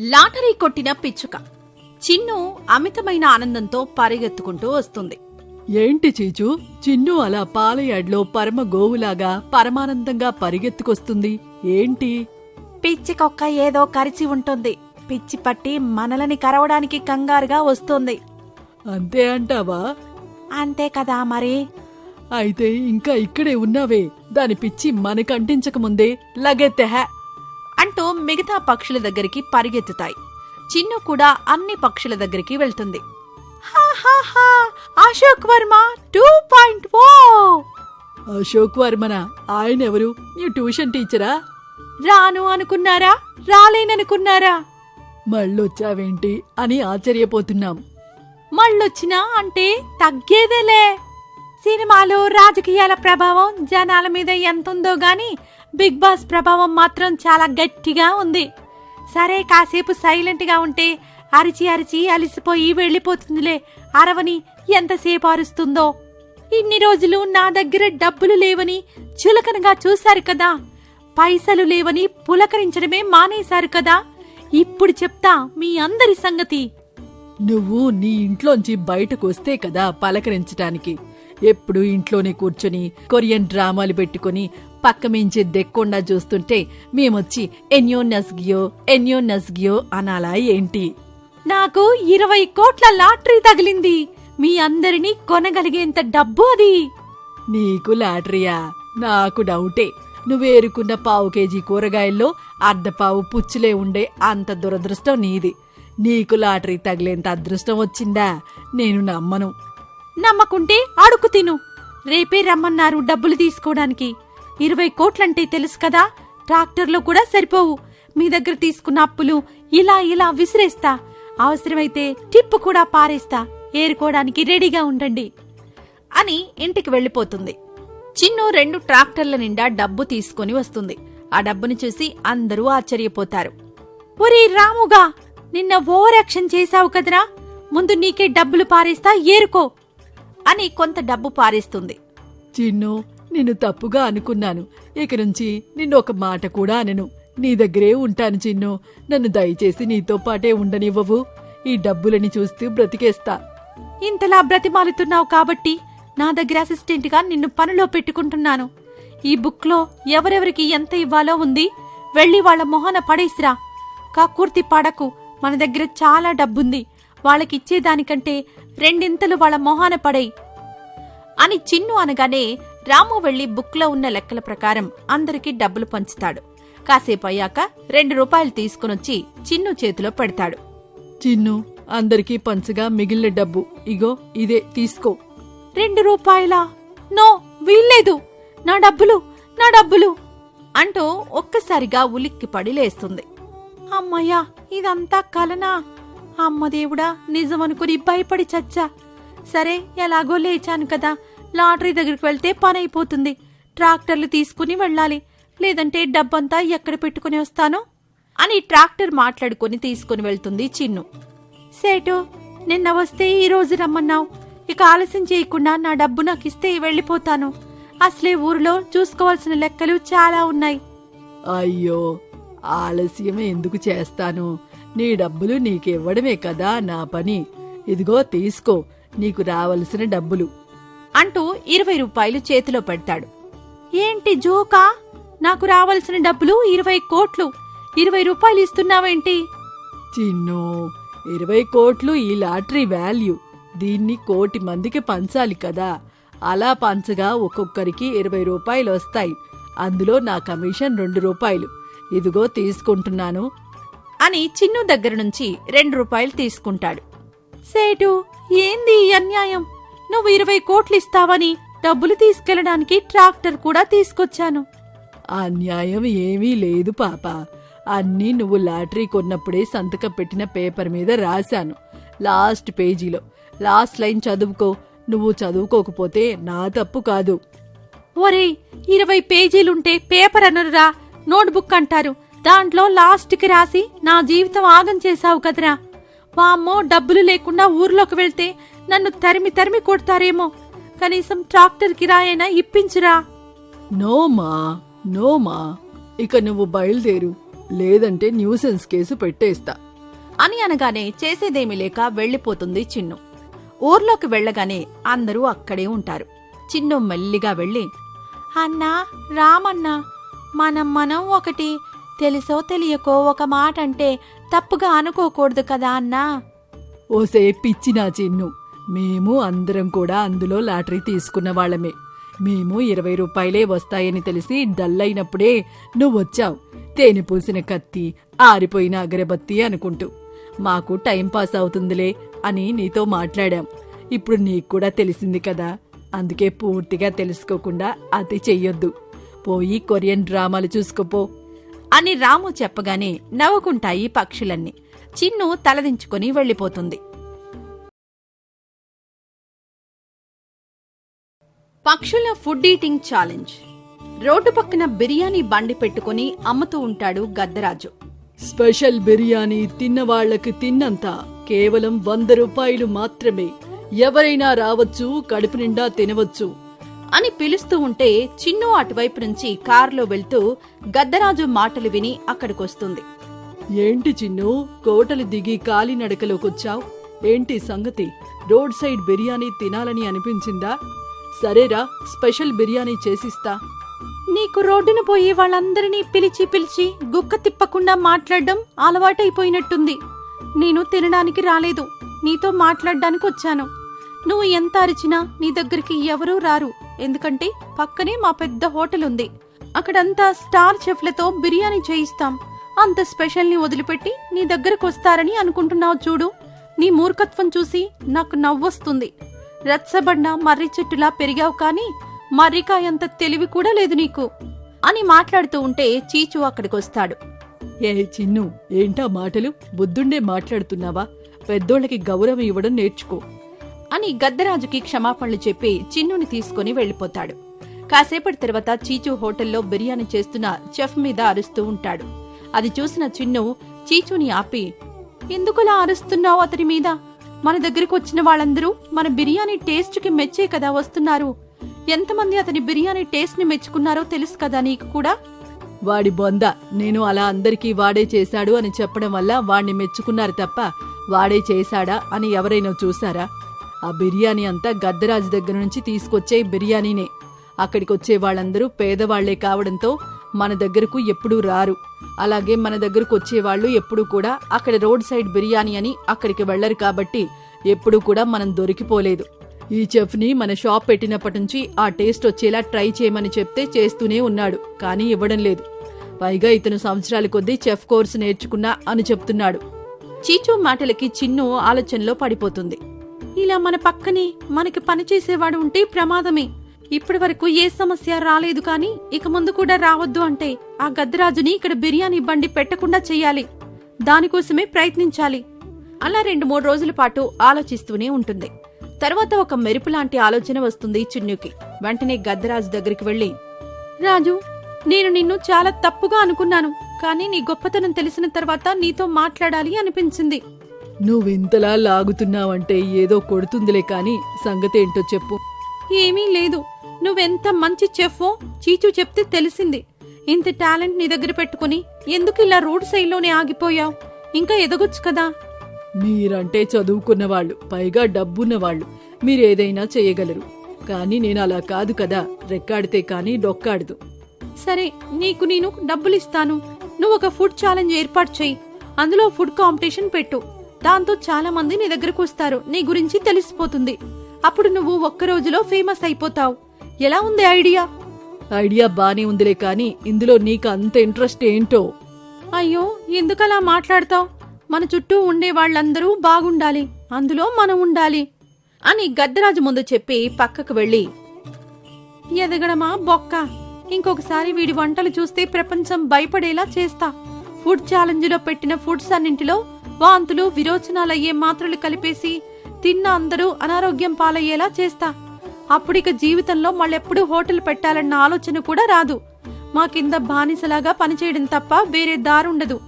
Lottery కొట్టిన పిచ్చుక. చిన్ను అమితమైన ఆనందంతో పరిగెత్తుకుంటూ వస్తుంది. ఏంటి చీచు? చిన్ను అలా పాలయాడ్లో పరమ గోవులాగా పరమానందంగా పరిగెత్తుకొస్తుంది. ఏంటి? పిచ్చికొక్క ఏదో కరిచి ఉంటుంది. పిచ్చి పట్టి మనలని కరవడానికి కంగారుగా వస్తుంది. అంతే అంటావా? అంతే కదా మరి. అయితే ఇంకా ఇక్కడే ఉన్నావే. దాని పిచ్చి మనకంటించకముందే లగెత్తెహ అంటూ మిగతా పక్షుల దగ్గరికి పరిగెత్తుతాయి. చిన్ను కూడా అన్ని పక్షుల దగ్గరికి వెళ్తుంది. Ashok Varma two point O Ashok వర్మన? ఆయన ఎవరు? నీ ట్యూషన్ టీచరా? రాను అనుకున్నారా? రాలేననుకున్నారా? మళ్ళొచ్చావేంటి అని ఆశ్చర్యపోతున్నాం. మళ్ళొచ్చినా అంటే తగ్గేదేలే. సినిమాలు రాజకీయాల ప్రభావం జనాల మీద ఎంతుందో గాని బిగ్ బాస్ ప్రభావం మాత్రం చాలా గట్టిగా ఉంది. సరే కాసేపు సైలెంట్గా ఉంటే అరిచి అరిచి అలిసిపోయి వెళ్ళిపోతుందిలే. అరవని ఎంతసేపు అరుస్తుందో. ఇన్ని రోజులు నా దగ్గర డబ్బులు లేవని చులకనగా చూశారు కదా. పైసలు లేవని పులకరించడమే మానేశారు కదా. ఇప్పుడు చెప్తా మీ అందరి సంగతి. నువ్వు నీ ఇంట్లోంచి బయటకు వస్తే కదా పలకరించటానికి. ఎప్పుడు ఇంట్లోనే కూర్చొని కొరియన్ డ్రామాలు పెట్టుకొని పక్క మించి దెక్కుండా చూస్తుంటే మేమొచ్చి ఎన్యో నస్గియో ఎన్యో నస్గియో అనాలా ఏంటి? నాకు ఇరవై కోట్ల లాటరీ తగిలింది. మీ అందరినీ కొనగలిగేంత డబ్బు అది. నీకు లాటరీయా? నాకు డౌటే. నువ్వేరుకున్న పావు కేజీ కూరగాయల్లో అర్ధపావు పుచ్చులే ఉండే అంత దురదృష్టం నీది. నీకు లాటరీ తగిలేంత అదృష్టం వచ్చిందా? నేను నమ్మను. నమ్మకుంటే అడుక్కు తిను. రేపే రమ్మన్నారు డబ్బులు తీసుకోవడానికి ఇరవై కోట్లంటే తెలుసు కదా ట్రాక్టర్లో కూడా సరిపోవు. మీ దగ్గర తీసుకున్న అప్పులు ఇలా ఇలా విసిరేస్తా. అవసరమైతే టిప్పు కూడా పారేస్తా. ఏరుకోవడానికి రెడీగా ఉండండి అని ఇంటికి వెళ్ళిపోతుంది. చిన్ను రెండు ట్రాక్టర్ల నిండా డబ్బు తీసుకొని వస్తుంది. ఆ డబ్బుని చూసి అందరూ ఆశ్చర్యపోతారు. ఒరే రాముగా నిన్న ఓవర్ యాక్షన్ చేశావు కదరా. ముందు నీకే డబ్బులు పారేస్తా ఏరుకో. అని కొంత డబ్బు పారేస్తుంది. చిన్ను నిన్ను తప్పుగా అనుకున్నాను. ఇక నుంచి నిన్ను ఒక మాట కూడా అనను. నీ దగ్గరే ఉంటాను చిన్ను. నన్ను దయచేసి నీతో పాటే ఉండనివ్వవు. ఈ డబ్బులని చూస్తూ బ్రతికేస్తా. ఇంతలా బ్రతిమాలుతున్నావు కాబట్టి నా దగ్గర అసిస్టెంట్గా నిన్ను పనిలో పెట్టుకుంటున్నాను. ఈ బుక్లో ఎవరెవరికి ఎంత ఇవ్వాలో ఉంది వెళ్ళి వాళ్ళ మొహన పడేసిరా. కాకూర్తి పడకు మన దగ్గర చాలా డబ్బుంది. వాళ్ళకిచ్చేదానికంటే రెండింతలు వాళ్ళ మొహాన పడేయ్ అని చిన్ను అనగానే రాము వెళ్ళి బుక్లో ఉన్న లెక్కల ప్రకారం అందరికీ డబ్బులు పంచుతాడు. కాసేపు అయ్యాక రెండు రూపాయలు తీసుకునొచ్చి చిన్ను చేతిలో పెడతాడు. చిన్ను అందరికీ పంచగా మిగిలిన డబ్బు. ఇగో ఇదే తీసుకో. రెండు రూపాయలా? నో వీల్లేదు. నా డబ్బులు నా డబ్బులు అంటూ ఒక్కసారిగా ఉలిక్కిపడి లేస్తుంది. అమ్మయ్యా ఇదంతా కలనా? అమ్మ దేవుడా నిజమనుకుని భయపడి చచ్చా. సరే ఎలాగో లేచాను కదా. లాటరీ దగ్గరికి వెళ్తే పని అయిపోతుంది ట్రాక్టర్లు తీసుకుని వెళ్ళాలి. లేదంటే డబ్బంతా ఎక్కడ పెట్టుకుని వస్తాను? అని ట్రాక్టర్ మాట్లాడుకుని తీసుకుని వెళ్తుంది చిన్ను. సేటు నిన్న వస్తే ఈ రోజు రమ్మన్నావు. ఇక ఆలస్యం చేయకుండా నా డబ్బు నాకు ఇస్తే వెళ్ళిపోతాను. అసలే ఊరిలో చూసుకోవాల్సిన లెక్కలు చాలా ఉన్నాయి. అయ్యో ఆలస్యం ఎందుకు చేస్తాను? నీ డబ్బులు నీకివ్వడమే కదా నా పని. ఇదిగో తీసుకో నీకు రావలసిన డబ్బులు. అంటూ ఇరవై రూపాయలు చేతిలో పెడతాడు. ఏంటి జోకా? నాకు రావలసిన డబ్బులు ఇరవై కోట్లు. ఇరవై రూపాయలు ఇస్తున్నావేంటి? చిన్ను ఇరవై కోట్లు ఈ లాటరీ వాల్యూ. దీన్ని కోటి మందికి పంచాలి కదా. అలా పంచగా ఒక్కొక్కరికి ఇరవై రూపాయలు వస్తాయి. అందులో నా కమిషన్ రెండు రూపాయలు. ఇదిగో తీసుకుంటున్నాను. అని చిన్ను దగ్గర నుంచి రెండు రూపాయలు తీసుకుంటాడు. సేటు ఏంది ఈ అన్యాయం? నువ్వు ఇరవై కోట్లు ఇస్తావని డబ్బులు తీసుకెళ్ళడానికి ట్రాక్టర్ కూడా తీసుకొచ్చాను. అన్యాయం ఏమీ లేదు పాప. అన్నీ నువ్వు లాటరీ కొన్నప్పుడే సంతకం పెట్టిన పేపర్ మీద రాశాను. లాస్ట్ పేజీలో లాస్ట్ లైన్ చదువుకో. నువ్వు చదువుకోకపోతే నా తప్పు కాదు. ఒరేయ్ ఇరవై పేజీలుంటే పేపర్ అనరురా నోట్బుక్ అంటారు. దాంట్లో లాస్ట్కి రాసి నా జీవితం ఆగం చేశావు కదరా. వామ్మో డబ్బులు లేకుండా ఊర్లోకి వెళ్తే నన్ను తరిమి తరిమి కొడతారేమో. కనీసం ట్రాక్టర్ కిరాయైనా ఇప్పించురా. నోమా నోమా ఇక నువ్వు బయలుదేరు. లేదంటే న్యూసెన్స్ కేసు పెట్టేస్తా. అని అనగానే చేసేదేమీ లేక వెళ్ళిపోతుంది చిన్ను. ఊర్లోకి వెళ్ళగానే అందరూ అక్కడే ఉంటారు. చిన్ను మెల్లిగా వెళ్ళి అన్నా రామన్నా మనం మనం ఒకటి తెలుసో తెలియకో ఒక మాట అంటే తప్పుగా అనుకోకూడదు కదా అన్నా? ఓసే పిచ్చినా చిన్ను. మేము అందరం కూడా అందులో లాటరీ తీసుకున్న వాళ్ళమే. మేము ఇరవై రూపాయలే వస్తాయని తెలిసి డల్ అయినప్పుడే నువ్వొచ్చావు. తేనె పూసిన కత్తి ఆరిపోయిన అగరబత్తి అనుకుంటూ. మాకు టైం పాస్ అవుతుందిలే అని నీతో మాట్లాడాం. ఇప్పుడు నీకు కూడా తెలిసింది కదా. అందుకే పూర్తిగా తెలుసుకోకుండా అతి చెయ్యొద్దు. పోయి కొరియన్ డ్రామాలు చూసుకోపో. అని రాము చెప్పగానే నవ్వుకుంటాయి పక్షులన్నీ. చిన్ను తలదించుకొని వెళ్ళిపోతుంది. పక్షుల ఫుడ్ ఈటింగ్ ఛాలెంజ్. రోడ్డు పక్కన బిర్యానీ బండి పెట్టుకుని అమ్ముతూ ఉంటాడు గద్దరాజు. స్పెషల్ బిర్యానీ తిన్న వాళ్ళకి తిన్నంత కేవలం వంద రూపాయలు మాత్రమే. ఎవరైనా రావచ్చు కడుపు నిండా తినవచ్చు. అని పిలుస్తూ ఉంటే చిన్ను అటువైపు నుంచి కారులో వెళ్తూ గద్దరాజు మాటలు విని అక్కడికొస్తుంది. ఏంటి చిన్ను కోటలు దిగి కాలినడకలోకొచ్చావ్ ఏంటి సంగతి? రోడ్ సైడ్ బిర్యానీ తినాలని అనిపించిందా? సరేరా స్పెషల్ బిర్యానీ చేసిస్తా. నీకు రోడ్డున పోయి వాళ్ళందరినీ పిలిచి పిలిచి గుక్క తిప్పకుండా మాట్లాడడం అలవాటైపోయినట్టుంది. నేను తినడానికి రాలేదు. నీతో మాట్లాడడానికి వచ్చాను నువ్వు ఎంత అరిచినా నీ దగ్గరికి ఎవరూ రారు. ఎందుకంటే పక్కనే మా పెద్ద హోటల్ ఉంది. అక్కడంతా స్టార్ చెఫ్లతో బిర్యానీ చేయిస్తాం. అంత స్పెషల్ని వదిలిపెట్టి నీ దగ్గరకు వస్తారని అనుకుంటున్నావు చూడు. నీ మూర్ఖత్వం చూసి నాకు నవ్వొస్తుంది. రచ్చబండ మర్రి చెట్టులా పెరిగావు కానీ మర్రికాయంత తెలివి కూడా లేదు నీకు. అని మాట్లాడుతూ ఉంటే చీచు అక్కడికొస్తాడు ఏ చిన్ను ఏంటా మాటలు? బుద్ధుండే మాట్లాడుతున్నావా? పెద్దోళ్ళకి గౌరవం ఇవ్వడం నేర్చుకో. అని గద్దరాజుకి క్షమాపణలు చెప్పి చిన్నుని తీసుకుని వెళ్ళిపోతాడు. కాసేపటి తర్వాత చీచు హోటల్లో బిర్యానీ చేస్తున్న చెఫ్ మీద అరుస్తూ ఉంటాడు. అది చూసిన చిన్ను చీచుని ఆపి ఎందుకులా అరుస్తున్నావు అతని మీద? మన దగ్గరకు వచ్చిన వాళ్ళందరూ మన బిర్యానీ టేస్ట్కి మెచ్చే కదా వస్తున్నారు. ఎంతమంది అతని బిర్యానీ టేస్ట్ని మెచ్చుకున్నారో తెలుసు కదా నీకు కూడా? వాడి బొంద నేను అలా అందరికీ వాడే చేశాడు అని చెప్పడం వల్ల వాణ్ణి మెచ్చుకున్నారు తప్ప వాడే చేశాడా అని ఎవరైనా చూసారా ఆ బిర్యానీ అంతా గద్దరాజు దగ్గర నుంచి తీసుకొచ్చే బిర్యానీనే. అక్కడికొచ్చే వాళ్ళందరూ పేదవాళ్ళే కావడంతో మన దగ్గరకు ఎప్పుడూ రారు. అలాగే మన దగ్గరకు వచ్చేవాళ్ళు ఎప్పుడూ కూడా అక్కడ రోడ్ సైడ్ బిర్యానీ అని అక్కడికి వెళ్ళరు కాబట్టి ఎప్పుడూ కూడా మనం దొరికిపోలేదు. ఈ చెఫ్ని మన షాప్ పెట్టినప్పటి నుంచి ఆ టేస్ట్ వచ్చేలా ట్రై చేయమని చెప్తే చేస్తూనే ఉన్నాడు కానీ ఇవ్వడం లేదు. పైగా ఇతను సంవత్సరాల కొద్దీ చెఫ్ కోర్సు నేర్చుకున్నా అని చెప్తున్నాడు. చీచు మాటలకి చిన్ను ఆలోచనలో పడిపోతుంది. ఇలా మన పక్కనే మనకి పనిచేసేవాడు ఉంటే ప్రమాదమే. ఇప్పటి వరకు ఏ సమస్య రాలేదు కానీ ఇక ముందు కూడా రావద్దు అంటే ఆ గద్దరాజుని ఇక్కడ బిర్యానీ బండి పెట్టకుండా చెయ్యాలి దానికోసమే ప్రయత్నించాలి. అలా రెండు మూడు రోజుల పాటు ఆలోచిస్తూనే ఉంటుంది. తర్వాత ఒక మెరుపు లాంటి ఆలోచన వస్తుంది చిన్నుకి. వెంటనే గద్దరాజు దగ్గరికి వెళ్ళి రాజు నేను నిన్ను చాలా తప్పుగా అనుకున్నాను కానీ నీ గొప్పతనం తెలిసిన తర్వాత నీతో మాట్లాడాలి అనిపించింది. నువ్వింతలా లాగుతున్నావంటే ఏదో కొడుతుందిలే కాని సంగతేంటో చెప్పు. ఏమీ లేదు. నువ్వెంత మంచి చెఫ్వో చీచు చెప్తే తెలిసింది. ఇంత టాలెంట్ నీ దగ్గర పెట్టుకుని ఎందుకు ఇలా రోడ్ సైడ్లోనే ఆగిపోయావు? ఇంకా ఎదగొచ్చు కదా. మీరంటే చదువుకున్నవాళ్ళు పైగా డబ్బున్నవాళ్ళు. మీరేదైనా చేయగలరు. కానీ నేను అలా కాదు కదా. రెక్కాడితే కానీ డొక్కాడదు. సరే నీకు నేను డబ్బులిస్తాను. నువ్వు ఒక ఫుడ్ ఛాలెంజ్ ఏర్పాటు చేయి అందులో ఫుడ్ కాంపిటీషన్ పెట్టు. దాంతో చాలా మంది నీ దగ్గరకు వస్తారు. నీ గురించి తెలిసిపోతుంది. అప్పుడు నువ్వు ఒక్క రోజులో ఫేమస్ అయిపోతావు. ఎలా ఉంది ఐడియా? ఐడియా బానే ఉందిలే కానీ ఇందులో నీకు అంత ఇంట్రెస్ట్ ఏంటో? అయ్యో ఎందుకలా మాట్లాడతావు? మన చుట్టూ ఉండే వాళ్ళందరూ బాగుండాలి. అందులో మనం ఉండాలి. అని గద్దరాజు ముందు చెప్పి పక్కకు వెళ్ళి ఎదగడమా బొక్క? ఇంకొకసారి వీడి వంటలు చూస్తే ప్రపంచం భయపడేలా చేస్తా. ఫుడ్ ఛాలెంజ్లో పెట్టిన ఫుడ్స్ అన్నింటిలో వాంతులు విరోచనాలయ్యే మాత్రలు కలిపేసి తిన్న అందరూ అనారోగ్యం పాలయ్యేలా చేస్తా. అప్పుడిక జీవితంలో మళ్ళెప్పుడు హోటల్ పెట్టాలన్న ఆలోచన కూడా రాదు. మా కింద బానిసలాగా పనిచేయడం తప్ప వేరే దారుండదు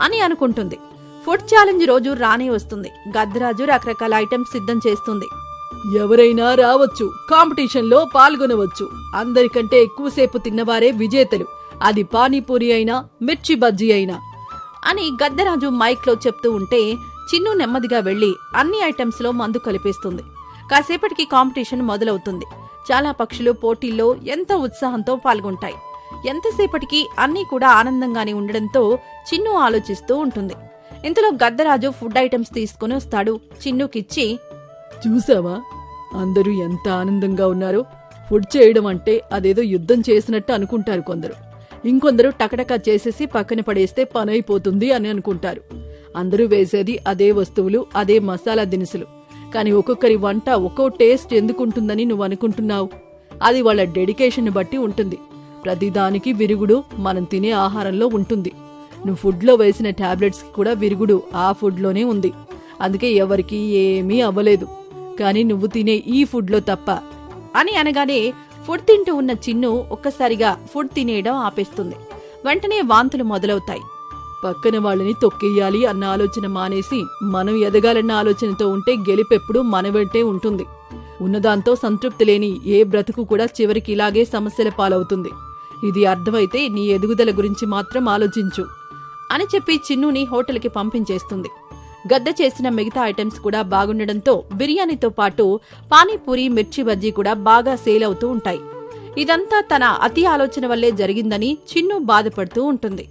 అని అనుకుంటుంది. ఫుడ్ ఛాలెంజ్ రోజు రానే వస్తుంది. గద్రాజు రకరకాల ఐటమ్స్ సిద్ధం చేస్తుంది. ఎవరైనా రావచ్చు కాంపిటీషన్లో పాల్గొనవచ్చు. అందరికంటే ఎక్కువసేపు తిన్నవారే విజేతలు. అది పానీపూరి అయినా మిర్చి బజ్జీ అయినా. అని గద్దరాజు మైక్లో చెప్తూ ఉంటే చిన్ను నెమ్మదిగా వెళ్ళి అన్ని ఐటమ్స్లో మందు కలిపేస్తుంది. కాసేపటికి కాంపిటీషన్ మొదలవుతుంది. చాలా పక్షులు పోటీల్లో ఎంతో ఉత్సాహంతో పాల్గొంటాయి. ఎంతసేపటికి అన్నీ కూడా ఆనందంగానే ఉండడంతో చిన్ను ఆలోచిస్తూ ఉంటుంది. ఇంతలో గద్దరాజు ఫుడ్ ఐటమ్స్ తీసుకుని వస్తాడు. చిన్నుకిచ్చి చూసావా? అందరూ ఎంత ఆనందంగా ఉన్నారో. ఫుడ్ చేయడం అంటే అదేదో యుద్ధం చేసినట్టు అనుకుంటారు కొందరు. ఇంకొందరు టకటకా చేసేసి పక్కన పడేస్తే పనైపోతుంది అని అనుకుంటారు. అందరూ వేసేది అదే వస్తువులు అదే మసాలా దినుసులు. కానీ ఒక్కొక్కరి వంట ఒక్కో టేస్ట్ ఎందుకుంటుందని నువ్వు అనుకుంటున్నావు? అది వాళ్ళ డెడికేషన్ బట్టి ఉంటుంది. ప్రతిదానికి విరుగుడు మనం తినే ఆహారంలో ఉంటుంది. నువ్వు ఫుడ్లో వేసిన టాబ్లెట్స్కి కూడా విరుగుడు ఆ ఫుడ్లోనే ఉంది. అందుకే ఎవరికి ఏమీ అవ్వలేదు. కానీ నువ్వు తినే ఈ ఫుడ్లో తప్ప. అని అనగానే ఫుడ్ తింటూ ఉన్న చిన్ను ఒక్కసారిగా ఫుడ్ తినేయడం ఆపేస్తుంది. వెంటనే వాంతులు మొదలవుతాయి. పక్కన వాళ్ళని తొక్కేయాలి అన్న ఆలోచన మానేసి మనం ఎదగాలన్న ఆలోచనతో ఉంటే గెలిపెప్పుడు మన వెంటే ఉంటుంది. ఉన్నదాంతో సంతృప్తి లేని ఏ బ్రతుకు కూడా చివరికి ఇలాగే సమస్యల పాలవుతుంది. ఇది అర్థమైతే నీ ఎదుగుదల గురించి మాత్రం ఆలోచించు అని చెప్పి చిన్నుని హోటల్కి పంపించేస్తుంది. గద్ద చేసిన మిగతా ఐటమ్స్ కూడా బాగుండడంతో బిర్యానీతో పాటు పానీపూరి మిర్చి బజ్జీ కూడా బాగా సేల్ అవుతూ ఉంటాయి. ఇదంతా తన అతి ఆలోచన వల్లే జరిగిందని చిన్ను బాధపడుతూ ఉంటుంది.